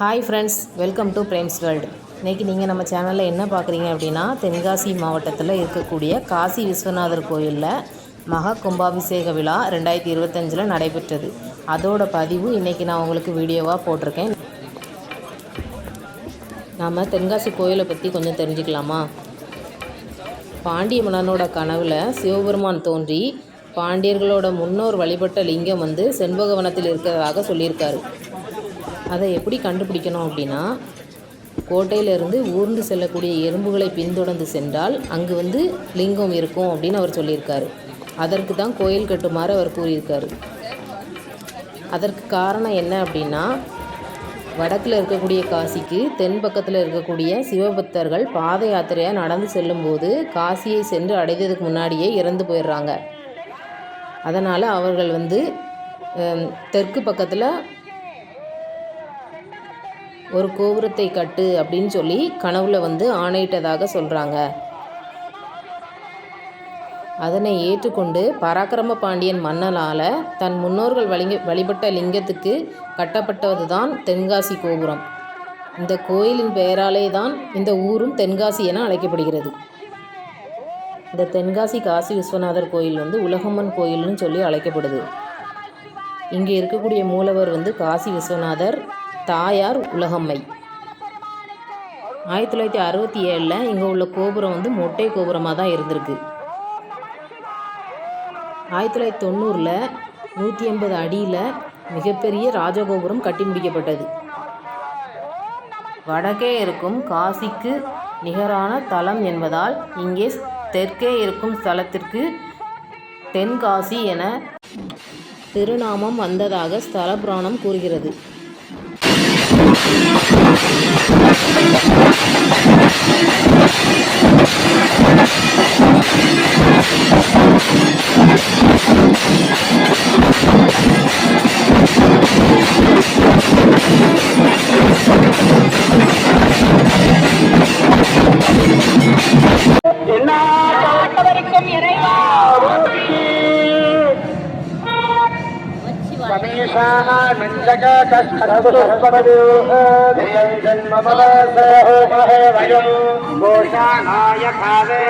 Hi friends welcome to Prem's world இன்றைக்கி நீங்கள் நம்ம சேனலில் என்ன பார்க்குறீங்க அப்படின்னா தென்காசி மாவட்டத்தில் இருக்கக்கூடிய காசி விஸ்வநாதர் கோயிலில் மகா கும்பாபிஷேக விழா ரெண்டாயிரத்தி இருபத்தஞ்சில் நடைபெற்றது. அதோட பதிவு இன்றைக்கி நான் உங்களுக்கு வீடியோவாக போட்டிருக்கேன். நாம் தென்காசி கோயிலை பற்றி கொஞ்சம் தெரிஞ்சுக்கலாமா? பாண்டிய மன்னனோட கனவில் சிவபெருமான் தோன்றி பாண்டியர்களோட முன்னோர் வழிபட்ட லிங்கம் வந்து செண்பகவனத்தில் இருக்கிறதாக சொல்லியிருக்காரு. அதை எப்படி கண்டுபிடிக்கணும் அப்படின்னா கோட்டையிலிருந்து ஊர்ந்து செல்லக்கூடிய எறும்புகளை பின்தொடர்ந்து சென்றால் அங்கு வந்து லிங்கம் இருக்கும் அப்படின்னு அவர் சொல்லியிருக்காரு. அதற்கு தான் கோயில் கட்டுமாறு அவர் கூறியிருக்காரு. அதற்கு காரணம் என்ன அப்படின்னா வடக்கில் இருக்கக்கூடிய காசிக்கு தென் பக்கத்தில் இருக்கக்கூடிய சிவபக்தர்கள் பாத யாத்திரையாக நடந்து செல்லும்போது காசியை சென்று அடைந்ததுக்கு முன்னாடியே இறந்து போயிடுறாங்க. அதனால் அவர்கள் வந்து தெற்கு பக்கத்தில் ஒரு கோபுரத்தை கட்டு அப்படின்னு சொல்லி கனவுல வந்து ஆணையிட்டதாக சொல்கிறாங்க அதனை ஏற்றுக்கொண்டு பராக்கிரம பாண்டியன் மன்னனால் தன் முன்னோர்கள் வழிங்க வழிபட்ட லிங்கத்துக்கு கட்டப்பட்டதுதான் தென்காசி கோபுரம். இந்த கோயிலின் பெயராலே தான் இந்த ஊரும் தென்காசி என அழைக்கப்படுகிறது. இந்த தென்காசி காசி விஸ்வநாதர் கோயில் வந்து உலகம்மன் கோயில்னு சொல்லி அழைக்கப்படுது. இங்கே இருக்கக்கூடிய மூலவர் வந்து காசி விஸ்வநாதர். தாயார் உலகம்மை. ஆயிரத்தி தொள்ளாயிரத்தி அறுபத்தி ஏழில் இங்கே உள்ள கோபுரம் வந்து மொட்டை கோபுரமாக தான் இருந்திருக்கு. ஆயிரத்தி தொள்ளாயிரத்தி தொண்ணூறில் நூற்றி எண்பது அடியில் மிகப்பெரிய ராஜகோபுரம் கட்டி முடிக்கப்பட்டது. வடக்கே இருக்கும் காசிக்கு நிகரான தலம் என்பதால் இங்கே தெற்கே இருக்கும் ஸ்தலத்திற்கு தென்காசி என திருநாமம் வந்ததாக ஸ்தல புராணம் கூறுகிறது. Thank you. వర్షాణ జన్మమలసోమహే వయం. ఘోషాణాయ ఖాదే